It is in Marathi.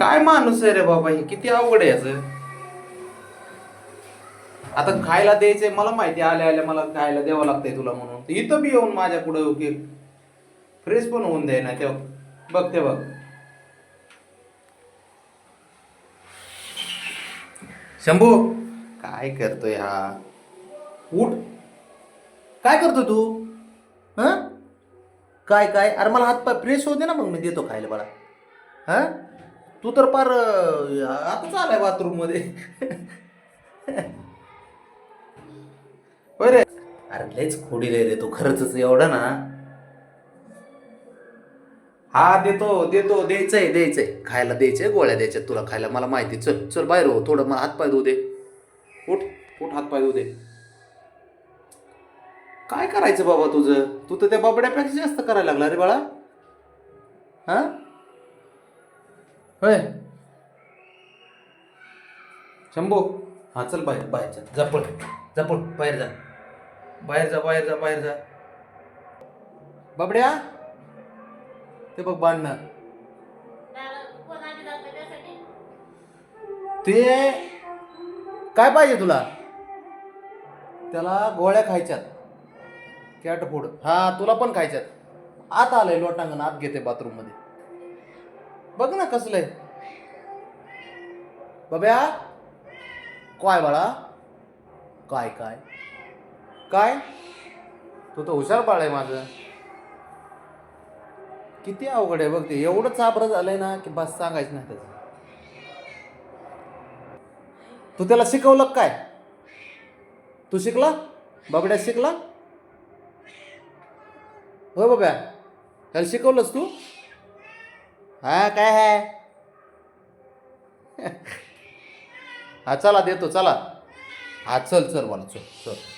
काय माणूस आहे रे बाबा हे? किती अवघड आहे याचं. आता खायला द्यायचंय मला माहिती आल्या आल्या मला खायला द्यावं लागतंय तुला म्हणून. इथं बी येऊन माझ्या पुढे फ्रेश पण होऊन द्याय ना ते बघ ते बघ. शंभू काय करतोय हा? उठ. काय करतो तू? हा? काय काय? अरे मला हात पाय फ्रेश होते ना मग मी देतो खायला मला हा? तू तर पार आता आताच आलाय बाथरूममध्ये. अरे लयच खोडी रे तू खरंच एवढं ना. हा देतो देतो द्यायचंय द्यायचंय. खायला द्यायचंय गोळ्या द्यायच्या तुला खायला. मला माहिती चल चल बाहेर हो थोडं मला हातपाय धुऊ दे. उठ उठ हातपाय धुऊ दे. काय करायचं बाबा तुझं? तू तर त्या बाबड्यापेक्षा जास्त करायला लागला रे बाळा. हा? होय. शंभू हा चल बाहेर बाहेर जा. जा पळ. जा पळ बाहेर जा. बाहेर जा बाहेर जा बाहेर जा. बाबड्या ते बघ बांधणं ते काय पाहिजे तुला? त्याला गोळ्या खायच्यात. Cat food. हा तुला पण खायच्यात. आत आलंय लोटांगण आत घेते बाथरूममध्ये. बघ ना कसलंय बब्या काय बाळा? काय काय? काय? तू तर हुशार बाळ आहे माझं. किती अवघड आहे बघ ते. एवढं चाबरं झालंय ना की बस सांगायचं नाही त्याचं. तू त्याला शिकवलं काय? तू शिकला? बाबड्या शिकला? हो बाब्या त्याला शिकवलंस तू? हा काय आहे हा चला देतो चला. हा चल चल मला चल चल.